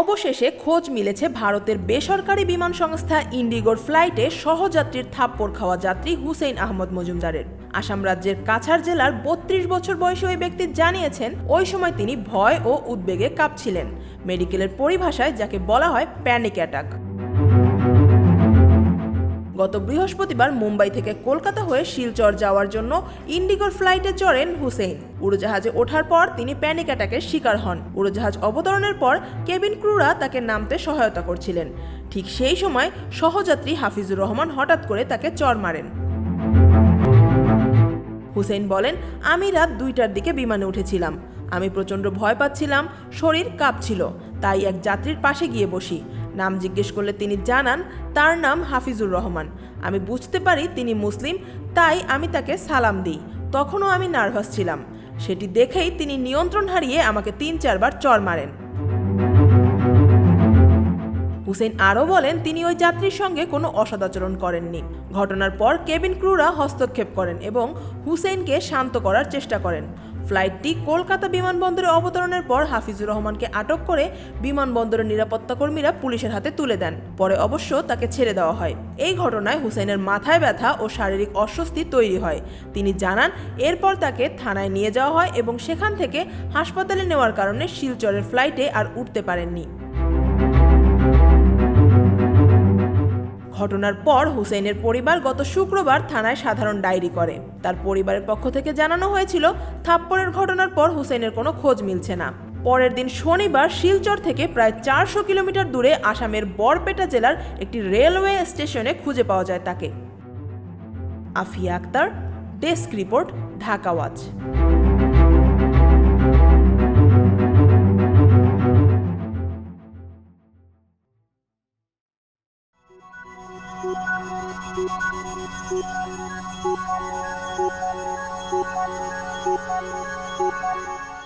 অবশেষে খোঁজ মিলেছে ভারতের বেসরকারি বিমান সংস্থা ইন্ডিগোর ফ্লাইটে সহযাত্রীর থাপ্পড় খাওয়া যাত্রী হুসেইন আহমদ মজুমদারের। আসাম রাজ্যের কাছাড় জেলার বত্রিশ বছর বয়সী ওই ব্যক্তি জানিয়েছেন, ওই সময় তিনি ভয় ও উদ্বেগে কাঁপছিলেন। মেডিকেলের পরিভাষায় যাকে বলা হয় প্যানিক অ্যাটাক গত বৃহস্পতিবার মুম্বাই থেকে কলকাতা হয়ে শিলচর যাওয়ার জন্য ইন্ডিগোর ফ্লাইটে চড়েন হুসেইন। উড়োজাহাজে ওঠার পর তিনি প্যানিক অ্যাটাকের শিকার হন। উড়োজাহাজ অবতরণের পর কেবিন ক্রুরা তাকে নামতে সহায়তা করছিলেন। ঠিক সেই সময় সহযাত্রী হাফিজুর রহমান হঠাৎ করে তাকে চর মারেন। হুসেইন বলেন, আমি রাত দুইটার দিকে বিমানে উঠেছিলাম। আমি প্রচণ্ড ভয় পাচ্ছিলাম, শরীর কাঁপছিল। তাই এক যাত্রীর পাশে গিয়ে বসি। নাম জিজ্ঞেস করলে তিনি জানান, তার নাম হাফিজুর রহমান। আমি বুঝতে পারি তিনি মুসলিম, তাই আমি তাকে সালাম দিই। তখনও আমি নার্ভাস ছিলাম। সেটি দেখেই তিনি নিয়ন্ত্রণ হারিয়ে আমাকে তিন চারবার চর মারেন। হুসেন আরও বলেন, তিনি ওই যাত্রীর সঙ্গে কোনো অসদাচরণ করেননি। ঘটনার পর কেবিন ক্রুরা হস্তক্ষেপ করেন এবং হুসেইনকে শান্ত করার চেষ্টা করেন। ফ্লাইটটি কলকাতা বিমানবন্দরে অবতরণের পর হাফিজুর রহমানকে আটক করে বিমানবন্দরের নিরাপত্তা কর্মীরা পুলিশের হাতে তুলে দেন। পরে অবশ্য তাকে ছেড়ে দেওয়া হয়। এই ঘটনায় হুসেনের মাথায় ব্যথা ও শারীরিক অস্বস্তি তৈরি হয়। তিনি জানান, এরপর তাকে থানায় নিয়ে যাওয়া হয় এবং সেখান থেকে হাসপাতালে নেওয়ার কারণে শিলচরের ফ্লাইটে আর উঠতে পারেননি। ঘটনার পর হুসেইনের পরিবার গত শুক্রবার থানায় সাধারণ ডায়েরি করে। তার পরিবারের পক্ষ থেকে জানানো হয়েছিল, থাপ্পড়ের ঘটনার পর হুসেইনের কোনো খোঁজ মিলছে না। পরের দিন শনিবার শিলচর থেকে প্রায় চারশো কিলোমিটার দূরে আসামের বরপেটা জেলার একটি রেলওয়ে স্টেশনে খুঁজে পাওয়া যায় তাকে। Afia Akter, desk report, Dhaka Thank you.